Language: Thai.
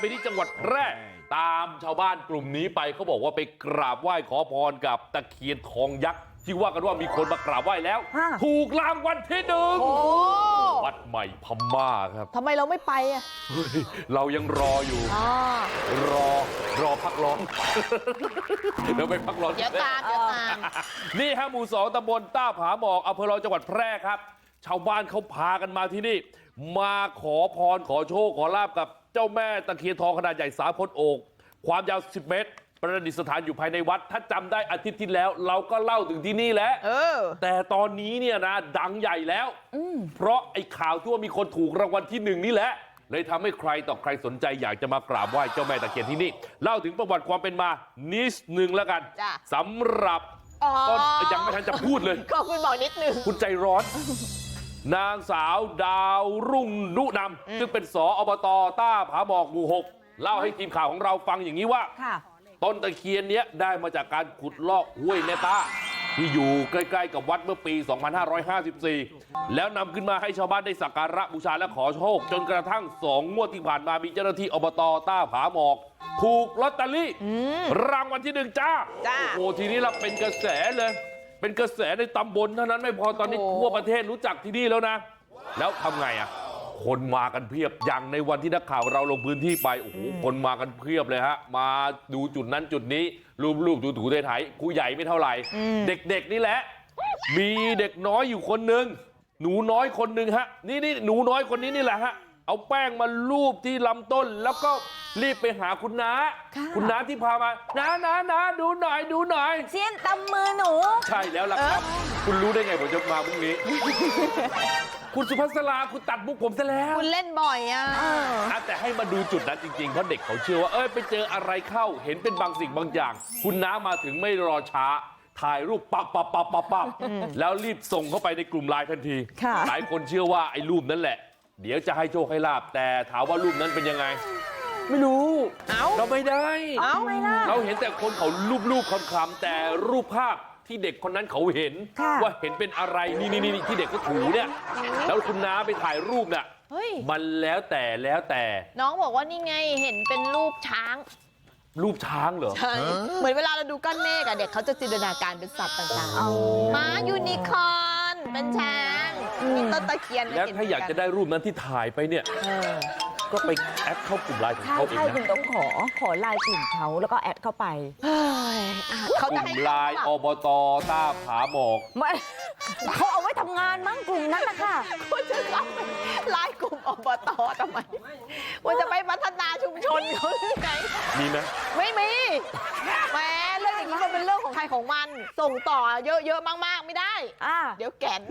ไปที่จังหวัดแพร่ตามชาวบ้านกลุ่มนี้ไปเขาบอกว่าไปกราบไหว้ขอพรกับตะเคียนทองยักษ์ที่ว่ากันว่ามีคนมากราบไหว้แล้วฮะถูกรางวัลที่หนึ่งโอ้วัดใหม่พม่าครับทำไมเราไม่ไปอะเฮ้ยเรายังรออยู่อ๋อรอรอพักร้อนเดี๋ยวไปพักร้อนเดี๋ยวตามเดี๋ยวตามนี่ฮะหมู่สองตำบลต้าผาหมอกอำเภอรองจังหวัดแพร่ครับ ชาวบ้านเขาพากันมาที่นี่มาขอพรขอโชคขอลาบกับเจ้าแม่ตะเคียนทองขนาดใหญ่สามคนโอกความยาว10เมตร ประดิษฐานอยู่ภายในวัด ถ้าจำได้อาทิตย์ที่แล้ว เราก็เล่าถึงที่นี่แหล้วเออแต่ตอนนี้เนี่ยนะดังใหญ่แล้ว เพราะไอ้ข่าวที่ว่ามีคนถูกรางวัลที่หนึ่งนี่แหละเลยทำให้ใครต่อใครสนใจอยากจะมากราบไหว้เจ้าแม่ตะเคียนที่นี่ เล่าถึงประวัติความเป็นมานิดหนึ่งแล้วกันจ้ะสำหรับอ๋อก็ยังไม่ทันจะพูดเลยก็คุณบอกนิดนึงคุณใจร้อน นางสาวดาวรุ่งนุนำซึ่งเป็นสออบตต้าผาบอกหมู่หกเล่าให้ทีมข่าวของเราฟังอย่างนี้ว่าค่ะต้นตะเคียนเนี้ยได้มาจากการขุดลอกห้วยแม่ต้าที่อยู่ใกล้ ๆ กับวัดเมื่อปี 2554 แล้วนำขึ้นมาให้ชาวบ้านได้สักการะบูชาและขอโชค จนกระทั่งสองงวดที่ผ่านมามีเจ้าหน้าที่อบตต้าผาหมอก ถูกลอตเตอรี่รางวัลที่หนึ่งจ้าจ้าโอ้โหทีนี้เราเป็นกระแสเลย เป็นกระแสในตำบลเท่านั้นไม่พอตอนนี้โอ้ทั่วประเทศรู้จักที่นี่แล้วนะแล้วทำไงอะคนมากันเพียบอย่างในวันที่นักข่าวเราลงพื้นที่ไปโอ้โหคนมากันเพียบเลยฮะมาดูจุดนั้นจุดนี้รูปรูปถูถูไทยๆผู้ใหญ่ไม่เท่าไหร่เด็กๆนี่แหละมีเด็กน้อยอยู่คนหนึ่งหนูน้อยคนหนึ่งฮะนี่นี่หนูน้อยคนนี้นี่แหละฮะ เอาแป้งมาลูบที่ลำต้นแล้วก็รีบไปหาคุณน้าค่ะคุณน้าที่พามาน้าน้าน้าดูหน่อยดูหน่อยเสี้ยนตำมือหนูใช่แล้วล่ะครับ คุณรู้ได้ไงผมจะมาพรุ่งนี้ คุณสุภัสราคุณตัดมุกผมซะแล้ว คุณเล่นบ่อยอะอะแต่ให้มาดูจุดนั้นจริงๆเพราะเด็กเขาเชื่อว่าเอ้ยไปเจออะไรเข้าเห็นเป็นบางสิ่งบางอย่าง คุณน้ามาถึงไม่รอช้าถ่ายรูปปั๊บปั๊บปั๊บปั๊บปั๊บแล้วรีบส่งเข้าไปในกลุ่มไลน์ทันทีค่ะหลายคนเชื่อว่าไอ้รูปนั้นแหละ เดี๋ยวจะให้โชคให้ลาบแต่ถามว่ารูปนั้นเป็นยังไงไม่รู้เอ้าเราไม่ได้เอ้าไม่ล่ะเราเห็นแต่คนเขารูปๆคำๆแต่รูปภาพที่เด็กคนนั้นเขาเห็นค่ะว่าเห็นเป็นอะไรนี่นี่นี่ที่เด็กเขาถูเนี่ยแล้วคุณน้าไปถ่ายรูปน่ะเฮ้ยมันแล้วแต่แล้วแต่น้องบอกว่านี่ไงเห็นเป็นรูปช้าง รูปช้างเหรอใช่เหมือนเวลาเราดูก้อนเมฆอะเด็กเขาจะจินตนาการเป็นสัตว์ต่างเอาๆม้ายูนิคอร์นเป็นช้าง มีต้นตะเคียนแล้วถ้าอยากจะได้รูปนั้นที่ถ่ายไปเนี่ยเออ ก็ไปแอดเข้ากลุ่มไลน์ของใช่เขาเองใช่คุณนะต้องขอขอไลน์กลุ่มเขาแล้วก็แอดเข้าไปเฮ้ยอะเขากจะลุ่ให้มไลน์อบตต้าผาหมอก ไม่เขาเอาไว้ทำงานมั้งกลุ่มนั้นนะคะคุณจะรับไลน์กลุ่มอบตทำไมคุณจะไปพัฒนาชุมชนเขาหรือไงมีไหมไม่มีแหมเรื่องอย่างนี้มันเป็นเรื่องของใครของมัน ส่งต่อเยอะๆมากๆไม่ได้ อ่า เดี๋ยวแก่น